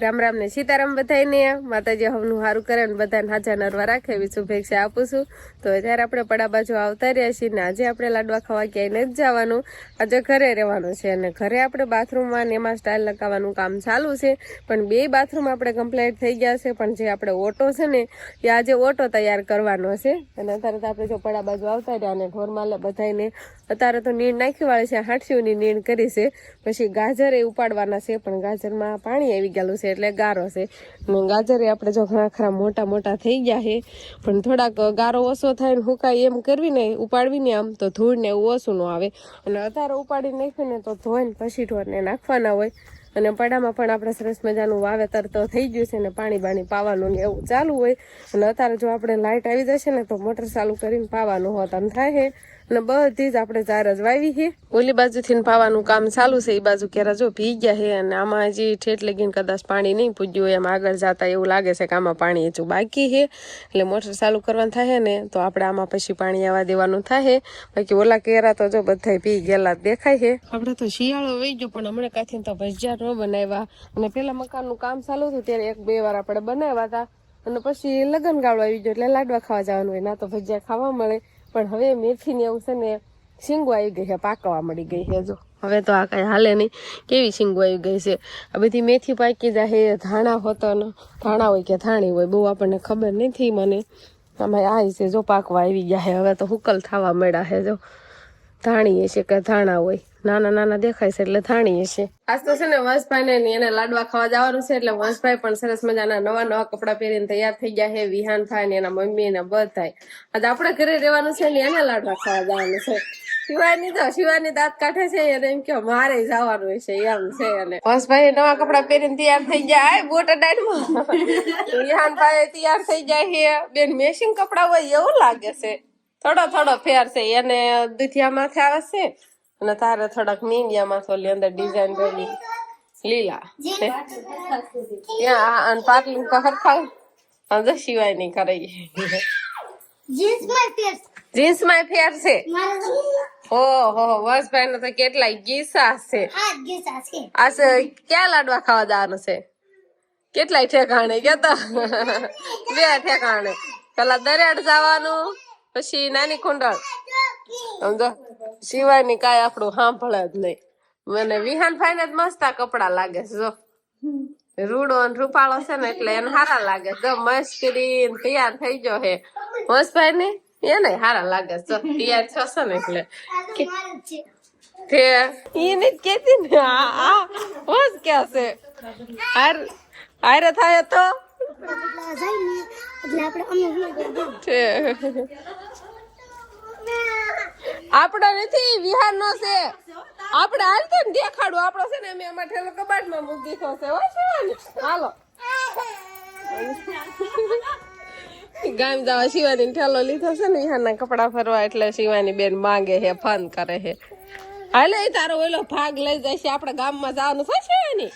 રામ રામ ને સીતારામ બધાને માતાજી હવનું સારું કરે ને બધાને હાજા નરવા રાખે. એવી શુભેચ્છા આપું છું. તો અત્યારે આપણે પડા બાજુ આવતા રહ્યા છીએ ને આજે આપણે લાડવા ખાવા ક્યાંય નથી જવાનું. આજે ઘરે રહેવાનું છે અને ઘરે આપણે બાથરૂમમાં ને એમાં સ્ટાઇલ લગાવવાનું કામ ચાલુ છે. પણ બે બાથરૂમ આપણે કમ્પ્લીટ થઈ ગયા છે. પણ જે આપણે ઓટો છે ને, એ આજે ઓટો તૈયાર કરવાનો છે. અને અત્યારે તો આપણે જો પડા બાજુ આવતા રહ્યા અને ઢોરમાલે બધાને અત્યારે તો નીણ નાખી વાળી છે હાંઠીઓની નીણ કરી છે. પછી ગાજર એ ઉપાડવાના છે, પણ ગાજરમાં પાણી આવી ગયેલું છે એટલે ગારો છે. ગાજર આપણે જો ઘણા ખરા મોટા મોટા થઈ ગયા છે, પણ થોડાક ગારો ઓછો થાય ને હુકાય એમ કરવી ને ઉપાડવી ને આમ તો ધૂળ ને એવું ઓછું ન આવે. અને અત્યારે ઉપાડી નાખીને તો ધોઈને પછી ઢોરને નાખવાના હોય. અને પડામાં પણ આપણે સરસ મજાનું વાવેતર તો થઈ ગયું છે ને પાણી બાણી પાવાનું ને એવું ચાલુ હોય. અને અત્યારે જો આપણે લાઇટ આવી જશે ને તો મોટર ચાલુ કરીને પાવાનું હોત એમ થાય છે. અને બધી જ આપણે ચાર જ વાવી છે ઓલી બાજુથી પાવાનું કામ ચાલુ છે એ બાજુ કેરા જો પી ગયા છે અને આમાં હજી ઠેઠ લગીને કદાચ પાણી નહીં પૂજ્યું હોય, એમ આગળ જતા એવું લાગે છે કે આમાં પાણી હજુ બાકી છે એટલે મોટર ચાલુ કરવાનું થાય ને, તો આપણે આમાં પછી પાણી આવવા દેવાનું થાય. બાકી ઓલા કેરા તો જો બધા પી ગયેલા દેખાય છે આપણે તો શિયાળો વહી ગયો, પણ હમણાં કાંથી તો ભજીયા ન બનાવ્યા. અને પેલા મકાનનું કામ ચાલુ હતું, ત્યારે એક બે વાર આપણે બનાવ્યા હતા. અને પછી લગન ગાળો આવી ગયો, એટલે લાડવા ખાવા જવાનું હોય, ના તો ભજીયા ખાવા મળે. પણ હવે મેથી ને એવું છે ને શીંગો આવી ગઈ છે, પાકવા મળી ગઈ છે. જો, હવે તો આ કઈ હાલે નહીં. કેવી શીંગો આવી ગઈ છે? આ બધી મેથી પાકી જાય ધાણા હોતો ધાણા હોય કે ધાણી હોય, બહુ આપણને ખબર નથી મને. આમાં આ છે, જો પાકવા આવી ગયા છે, હવે તો હુકલ થવા મળ્યા છે, જો. ધાણી હશે કે ધાણા હોય. નાના નાના દેખાય છે એટલે થાણીએ હશે. આજ તો છે ને વંશભાઈ ને એને લાડવા ખાવા જવાનું છે એટલે વંશભાઈ પણ સરસ મજાના નવા નવા કપડા પહેરીને તૈયાર થઈ ગયા છે. વિહાન થાય ને એના મમ્મી ને બધાય. આજે આપણે ઘરે રહેવાનું છે ને એને લાડવા ખાવા જવાનું છે. શિવાની તો, શિવાની દાંત કાઢે છે અને એમ કે મારે જવાનું છે એમ છે અને વંશભાઈ નવા કપડા પહેરીને તૈયાર થઈ આય બોટા ડાયરમાં વિહાન ભાઈ તૈયાર થઈ જાય છે. બેન મેશિંગ કપડા હોય એવું લાગે છે. થોડો થોડો ફેર છે. એને દુધિયામાંથી આવે છે. અને તારે થોડાક મીંડિયામાં થોડી અંદર ડિઝાઇન કરી લીલા. ત્યાં અને પાટલું તો ખાવ અંદર સિવાય નહીં કરાઈ જીન્સમાં પેર જીન્સમાં ફેર છે. હો હો વસભાઈ તો કેટલાય ગીસા છે. આ ક્યાં લાડવા ખાવા જવાનું છે? કેટલાય ઠેકાણે કેતા બે ઠેકાણે. પેલા દરિયાડ જવાનું પછી નાની કુંડળ. સમજો સિવાયની કાંઈ આપણું સાંભળે જ નહીં. મને વિહાન ફાઈને જ મસ્ત કપડા લાગે છે જો. રૂડો અને રૂપાળો છે ને એટલે એને સારા લાગે જો. મસ્ત કરીને તૈયાર થઈ ગયો હે મસ્તભાઈ ને એને સારા લાગે જો. તૈયાર થશે ને એટલે. તે એને કેતી ને આ આ હોશ ક્યાં છે? હાર હારે થાય તો? એટલે આપણે આપડો નથી, વિહાર નો છે. આપણે હાલતો ને દેખાડું. આપણો છે ને, અમે એમાં ઠેલો કબાટમાં મૂકી દીધો છે. હો હાલો. ગામ જવા શિવાની ઠેલો લીધો છે ને, વિહારના કપડા ફરવા. એટલે શિવાની બેન માંગે છે, ફન કરે છે. હાલે તારો ઓલો ભાગ લઈ જાય છે આપણે ગામમાં જવાનું છે શિવાની?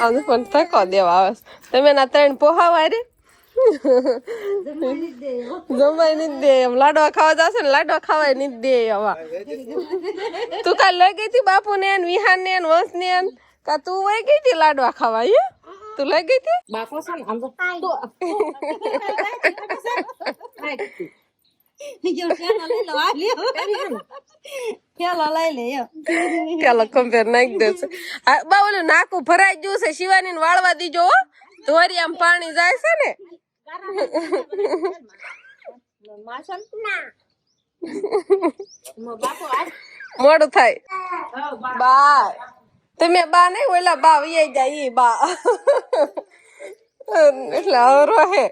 આને પણ થકો દેવા આવે તમે ના ત્રણ પોહા રે. જમાય નહીં દે એમ લાડવા ખાવા જશે ને લાડવા ખાવાય નહીં દે હવા તું કાલ લઈ ગઈ હતી બાપુ ને વિહાન ને વંશ ને કા તું વહી ગઈ હતી લાડવા ખાવા હે તું લઈ ગઈ હતી બાપુ છે ને નાકું ભરાઈ ગયું છે શિવાની ને વાળવા દીજો હો ધોરી આમ પાણી જાય છે ને મોડું થાય. બા. તમે બા નહીં ઓલા બા વૈયા જાય ઈ બા. એટલે હરો હે.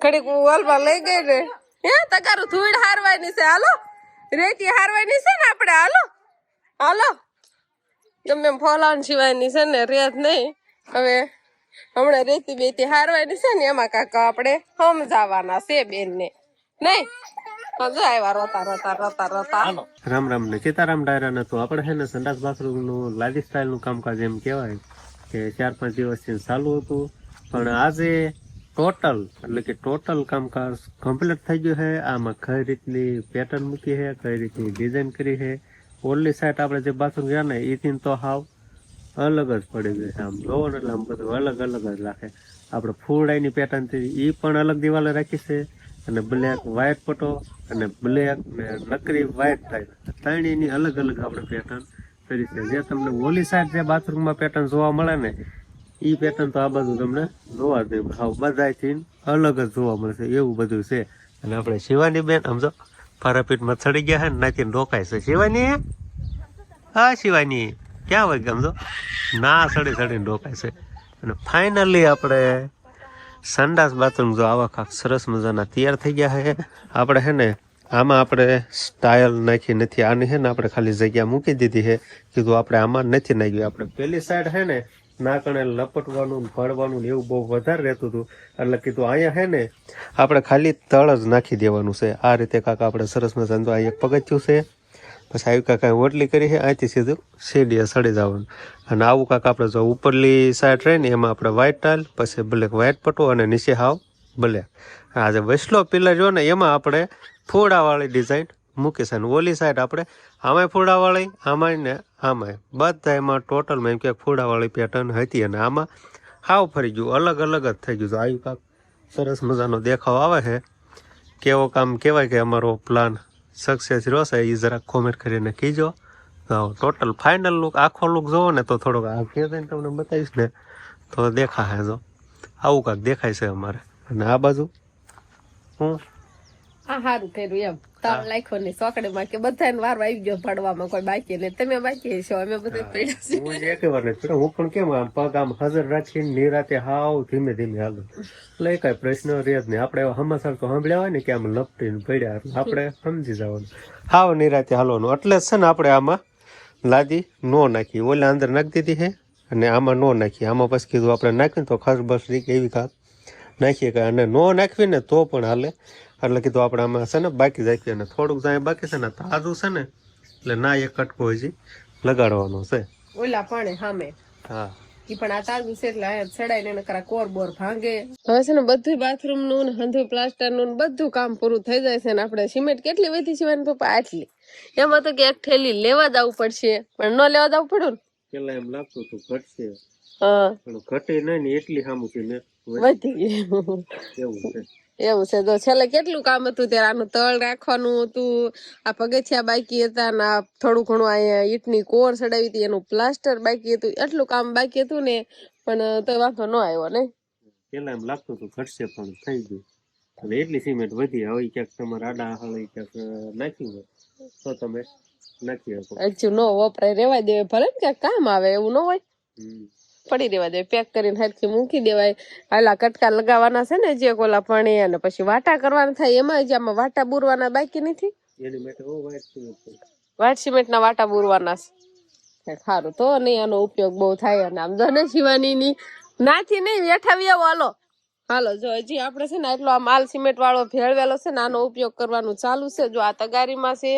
ઘડીક વાલમાં લઈ ગઈ ને. હે તગારું ધૂળ હારવાની છે હાલો. રેતી હારવાની છે ને આપણે હાલો. હાલો. ગમે ફોલાણ સિવાયની છે ને રેત નહીં. હવે હમણાં રેતી બેતી હારવાની છે ને એમાં કાકા આપણે સમજાવવાના છે બેન ને નહીં? હજુ આવ્યા રોતા રોતા રોતા રોતા. રામ રામ ને સીતારામ ડાયરા ને તો આપણે છે ને સંડાસ બાથરૂમનું લાદી સ્ટાઇલનું કામકાજ એમ કહેવાય કે ચાર પાંચ દિવસથી ચાલુ હતું. પણ આજે ટોટલ એટલે કે ટોટલ કામકાજ કમ્પ્લીટ થઈ ગયું છે. આમાં કઈ રીતની પેટર્ન મૂકી છે કઈ રીતની ડિઝાઇન કરી છે. ઓલી સાઈડ આપણે જે બાથરૂમ ગયા ને એથી તો હાવ અલગ જ પડી ગઈ આમ. જોવો એટલે આમ બધું અલગ અલગ જ રાખે. આપણે ફૂડાઈની પેટર્નથી એ પણ અલગ દિવાલે રાખી છે અને બ્લેક વ્હાઈટ પટો અને બ્લેક ને નકરી વ્હાઈટ ટાઈપ ત્રણેયની અલગ અલગ આપણે પેટર્ન કરી છે. જે તમને ઓલી સાઈડ જે બાથરૂમમાં પેટર્ન જોવા મળે ને એ પેટર્ન તો આ બાજુ તમને જોવા જ નહીં બધાથી અલગ જ જોવા મળશે એવું બધું છે. અને આપણે શિવાની બેન સમજો ફરાપીટમાં ચડી ગયા છે ને નાચીને રોકાય છે. શિવાની? હા, શિવાની. ક્યાં હોય ગમજો ના, સડી, સડીને રોકાય છે. અને ફાઇનલી આપણે સંડાસ બાથરૂમ જો આવા ખાક સરસ મજાના તૈયાર થઈ ગયા છે આપણે છે ને, આમાં આપણે સ્ટાઇલ નાખી નથી. આની છે ને આપણે ખાલી જગ્યા મૂકી દીધી છે કીધું આપણે આમાં નથી નાખ્યું. આપણે પેલી સાઈડ છે ને નાકણે લપટવાનું ને ભરવાનું ને એવું બહુ વધારે રહેતું હતું. એટલે કીધું અહીંયા હે ને, આપણે ખાલી તળ જ નાખી દેવાનું છે. આ રીતે કાંક આપણે સરસ મજાનું આ એક પગથિયું છે પછી આવી કાંક ઓટલી કરી છે અહીંથી સીધું સીડીએ સડી જવાનું. અને આવું કાંક આપણે જો ઉપરલી સાઈડ રહે ને, એમાં આપણે વ્હાઇટ ટાઇલ પછી બ્લેક વ્હાઇટ પટો અને નીચે હાવ બ્લેક આ જે વૈસલો પિલર જો ને, એમાં આપણે ફોડાવાળી ડિઝાઇન મૂકી છે. અને ઓલી સાઈડ આપણે આમાંય ફોડાવાળી, આમાંય ને આમાંય. બધા એમાં ટોટલમાં એમ કે ફૂડાવાળી પેટર્ન હતી અને આમાં હાવ ફરી ગયું. અલગ અલગ જ થઈ ગયું તો આવ્યું કાંક સરસ મજાનો દેખાવ આવે છે. કેવો કામ કહેવાય કે અમારો પ્લાન સક્સેસ રહ્યો છે એ જરાક કોમેન્ટ કરીને કહીજો. ટોટલ ફાઇનલ લુક આખો લુક જોવો ને તો થોડોક આ કે તમને બતાવીશ ને તો દેખાશે જો. આવું કાંક દેખાય છે અમારે. અને આ બાજુ, હું? આ સારું કર્યું એમ. તાવ લાખો ને સોકડીમાં કે બધાને વાર આવી ગયો પડવામાં કોઈ બાકી ને. તમે બાકી છો અમે બધા પડ્યા છે હું એક વાર નથી હું પણ કેમ આમ પગ આમ હાજર રાખીને નિરાતે હાવ ધીમે ધીમે હાલું. એટલે કઈ પ્રશ્ન રહે જ નહીં. આપણે એવા તો સાંભળ્યા હોય ને કે આમ લપટીને પડ્યા આપણે સમજી જવાનું. હાવ નિરાતે હાલવાનું. એટલે જ છે ને આપણે આમાં લાદી નો નાખી. ઓલા અંદર નાખી દીધી છે અને આમાં નો નાખીએ આમાં પછી કીધું આપણે નાખીને તો ખાસ બસ રીક એવી કાંક નાખીએ કે અને નો નાખવી ને તો પણ હાલે. એટલે કીધું આપણે આમાં છે ને બાકી રાખીએ અને થોડુંક જાય બાકી છે ને તાજું છે ને એટલે ના એક કટકો હજી લગાડવાનો છે. ઓલા પાણી સામે હા. ઈ પણ આ તાજું છે એટલે અહીંયા ચડાઈને એને કરા કોર બોર ભાંગે. હવે છે ને બધું બાથરૂમનું ને હંધું પ્લાસ્ટરનું ને બધું કામ પૂરું થઈ જાય છે ને આપણે સિમેન્ટ કેટલી વધી છે ને પપ્પા આટલી. એમાં તો કે એક થેલી લેવા જવું પડશે પણ ન લેવા જવું પડ્યું પેલા એમ લાગતું હતું ઘટશે. હા. પણ ઘટે નહીં એટલી સામું છે ને. વધી ગયું. એવું છે. એવું છે. તો છેલ્લે કેટલું કામ હતું ત્યારે? આનું તળ રાખવાનું હતું આ પગથિયા બાકી હતા ને આ થોડું ઘણું અહીંયા ઈટની કોર ચડાવી હતી એનું પ્લાસ્ટર બાકી હતું. એટલું કામ બાકી હતું ને પણ તો વાંધો ન આવ્યો ને? પેલા એમ લાગતું હતું ઘટશે પણ થઈ ગયું. અને એટલી સિમેન્ટ વધી હવે ક્યાંક તમારે આડા હળી ક્યાંક નાખ્યું હોય. તો તમે નાખી શકો. હજુ ન વપરાય રેવા દેવે ભલે ને ક્યાંક કામ આવે એવું ન હોય. પડી દેવા દે. પેક કરીને હરખી મૂકી દેવાય. આલા કટકા લગાવવાના છે ને જે કોલા પાણી અને પછી વાટા કરવાના થાય એમાં જ આમાં વાટા બુરવાના બાકી નથી. વાઈટ સિમેન્ટ ના વાટા બુરવાના છે. સારું તો નહીં આનો ઉપયોગ બહુ થાય અને આમ જો ને શિવાની ની નાથી નહીં વેઠાવી આવો હાલો. હાલો, જો હજી આપણે છે ને એટલો આ માલ સિમેન્ટ વાળો ભેળવેલો છે ને આનો ઉપયોગ કરવાનું ચાલુ છે. જો આ તગારીમાં છે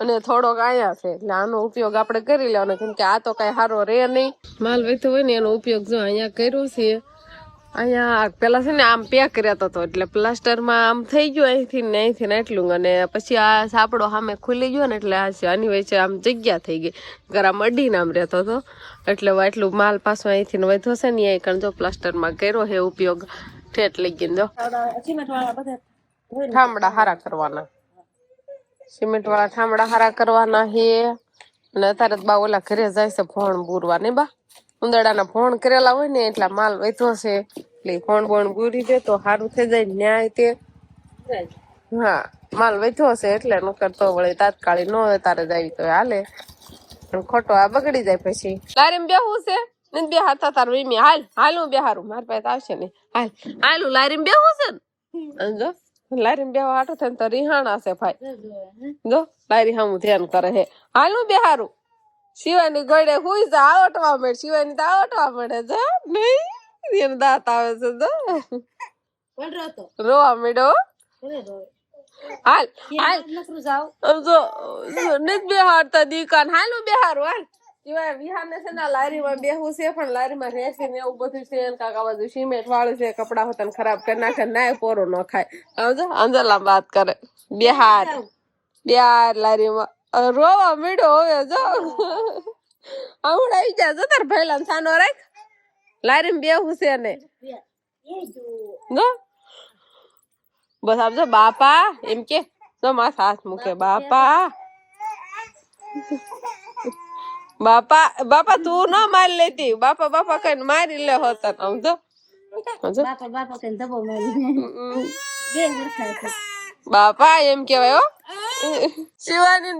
અને થોડોક આયા છે, એટલે આનો ઉપયોગ આપણે કરી લેવાનો, કેમ કે આ તો કઈ સારો રે નહીં. માલ વેચતો હોય ને એનો ઉપયોગ જો અહીંયા કર્યો છે. અહીંયા પેલા છે ને આમ પેક રહેતો હતો, એટલે પ્લાસ્ટરમાં આમ થઈ ગયું અહીંથી ને અહીંથી ને એટલું અને પછી આ સાપડો સામે ખુલી ગયો ને એટલે આ છે, આની વચ્ચે આમ જગ્યા થઈ ગઈ. ગરમ અડીને આમ રહેતો હતો. એટલે એટલું માલ પાછો અહીંથી વધ્યો છે ને એ કણ જો પ્લાસ્ટરમાં કર્યો છે ઉપયોગ. ઠેઠ લઈ ગઈ દો ઠામડા હારા કરવાના. સિમેન્ટ વાળા ઠામડા હારા કરવાના હે. અને અત્યારે બા ઓલા ઘરે જાય છે ભોણ બુરવા. ને બા, ઉંદરડાના ભોણ કરેલા હોય ને એટલા માલ વેચો છે. એટલે ફોણ ભોણ બુરી દે તો સારું થઈ જાય ન્યાય તે. હા, માલ વેચો છે એટલે ન કરતો વળી તાત્કાલિક ન તારે જાય તો હાલે. પણ ખોટો આ બગડી જાય પછી. તારે બેહું છે? ને બે હાથ તાર વીમી હાલ હાલ હું બેહારું મારી પાસે આવશે ને હાલ હાલ હું લારીમ બેહવું છે ને અને જો લારીમ બેહવા હાટો થઈને તો રિહાણા છે ભાઈ જો લારી હામું ધ્યાન કરે હે હાલ હું બેહારું શિવાની ગળે હુઈ જા આવટવા મળે શિવાની તો આવટવા મળે જો નહીં એને દાંત આવે છે જો કોણ રહતો રોવા મળ્યો કોને રોવે હાલ હાલ નકરું જાવ આમ જો જો નથી બેહારતા દીકાન હાલ હું બેહારું હાલ સિવાય વિહારને છે ને લારીમાં બેહવું છે પણ લારીમાં રહેશે ને એવું બધું છે ને કાંક આ બધું સિમેન્ટ વાળું છે કપડા હોતા ખરાબ કરી નાખે નાય પોરો ન ખાય સમજો અંજલા વાત કરે બિહાર બિહાર લારીમાં રોવા મીડો હવે જો હમણાં આવી જા જો તાર ભૈલા સાનો રાખ લારી બેહું છે ને જો બસ આમ જો બાપા એમ કે જો માથા હાથ મૂકે બાપા બાપા બાપા તું ન મારી લેતી. બાપા બાપા કઈ મારી લે હોતા આમ જો બાપા એમ કેવાય શિવાની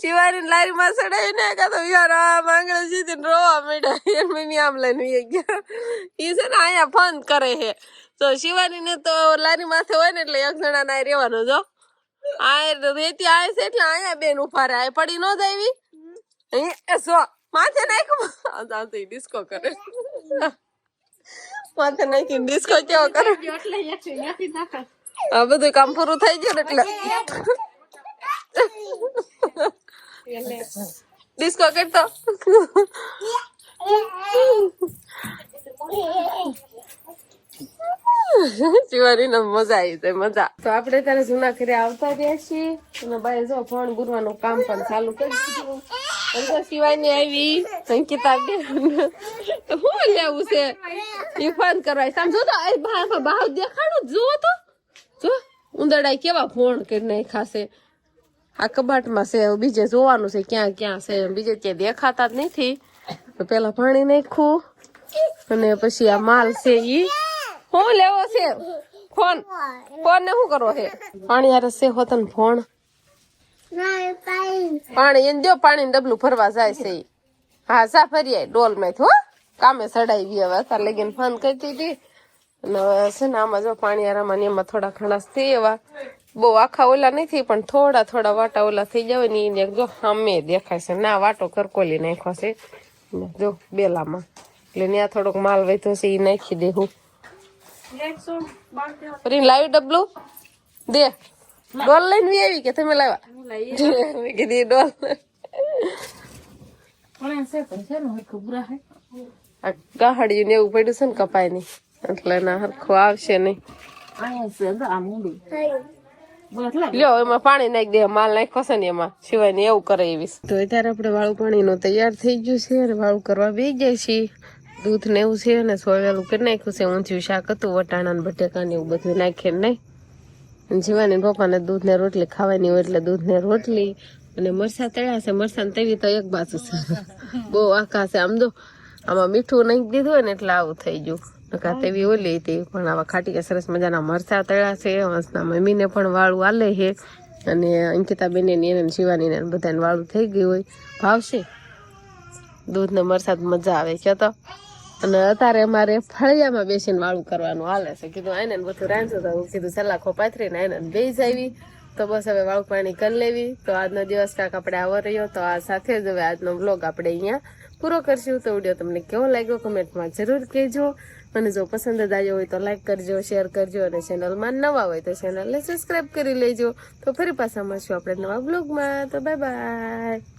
શિવાની લારી માં ચડાવી ને કા તો યાર આ માંગણે સીધી ને રોવા માંડ્યા. એ મમ્મી આમ લઈને વી ગયા. ઈ છે ને અહીંયા ફોન કરે છે. તો શિવાની ને તો લારી માથે હોય ને એટલે એક જણા ના રહેવાનો જો. આ રેતી આવે છે એટલે અહીંયા બેન ઊભા રહે. પડી ન જાવી એ સો માથે નાખ ડિસ્કો કરે. માથે નાખી ડિસ્કો કેવો કરે. આ બધું કામ પૂરું થઈ ગયું એટલે. ડિસ્કો કરતો. શિવાની ને મજા આવી જાય, મજા. તો આપણે ત્યારે જૂના ઘરે આવતા રહ્યા છીએ. અને ભાઈ જો ફોન ગુરવાનું કામ પણ ચાલુ કરી દીધું. તો શિવાની આવી, સંકિતા બેન. શું લેવું છે? એ ફોન કરવા સામ જો તો ભાવ દેખાડું જો તો. જો ઉંદરડાઈ કેવા ફોન કરી નાખ્યા છે. આ કબાટમાં છે, બીજે જોવાનું છે ક્યાં ક્યાં છે બીજે ક્યાં દેખાતા જ નથી. પેલા પાણી નાખ્યું. અને પછી આ માલ છે ઈ. શું લેવો છે? ફોન. ફોન ને શું કરવો છે? પાણી યાર છે હોતન ફોન. પાણી એને જો પાણી ડબલું ભરવા જાય છે. હા સા ફરી ડોલમાં હો. કામે સડાવી હવે. તાર લગીને ફોન કરતી હતી. છે ને આમાં જો પાણી આરામાં એમાં થોડા ખણાસ થઈ એવા. બહુ આખા ઓલા નથી, પણ થોડા થોડા વાટા ઓલા થઈ જાય ને એને જો સામે દેખાય છે. ના, વાટો કરકોલી નાખ્યો છે. જો બેલામાં. એટલે ત્યાં થોડોક માલ વહેતો છે એ નાખી દેવું ફરી લાવી ડબલું? દે. ડોલ લઈને વી આવી કે તમે લાવ્યા? મેં કીધી ડોલ. ને એવું પડ્યું છે ને કપાય નહીં એટલે ના હરખું આવશે નહીં. લ્યો એમાં પાણી નાખી દે માલ નાખ્યો છે ને એમાં. સિવાય ને એવું કરે એવી. તો અત્યારે આપણે વાળું પાણી નું તૈયાર થઈ ગયું છે અને વાળું કરવા બે જાય છીએ. દૂધ ને એવું છે અને સોયેલું કરી નાખ્યું છે ઊંધિયું શાક હતું વટાણા ને બટેકા ને એવું બધું નાખીને નહીં. જીવાની પપ્પાને દૂધ ને રોટલી ખાવાની હોય એટલે દૂધ ને રોટલી અને મરસા તળ્યા છે મરસા ને તેવી તો એક બાજુ છે. બહુ આખા છે આમ જો આમાં મીઠું નાખી દીધું હોય ને એટલે આવું થઈ ગયું. નકા તેવી ઓલી હતી પણ આવા ખાટી સરસ મજાના મરસા તળ્યા છે હંસના મમ્મીને પણ વાળું આલે છે. અને અંકિતા બેને એને શિવાની ને બધાને વાળું થઈ ગયું હોય. ભાવશે? દૂધ ને મરસા મજા આવે છે તો? અને અત્યારે અમારે ફળિયામાં બેસીને વાળું કરવાનું હાલે છે. કીધું આને બધું રાંધ્યું તો હું કીધું સલાખો પાથરીને આને બે આવી. તો બસ હવે વાળું પાણી કરી લેવી. તો આજનો દિવસ કાંક આપણે આવો રહ્યો. તો આ સાથે જ હવે આજનો બ્લોગ આપણે અહીંયા પૂરો કરશું. તો વીડિયો તમને કેવો લાગ્યો કમેન્ટમાં જરૂર કહેજો. અને જો પસંદ જ આવ્યો હોય તો લાઈક કરજો શેર કરજો અને ચેનલમાં નવા હોય તો ચેનલને સબસ્ક્રાઈબ કરી લેજો. તો ફરી પાછા મળશું આપણે નવા બ્લોગમાં તો બાય બાય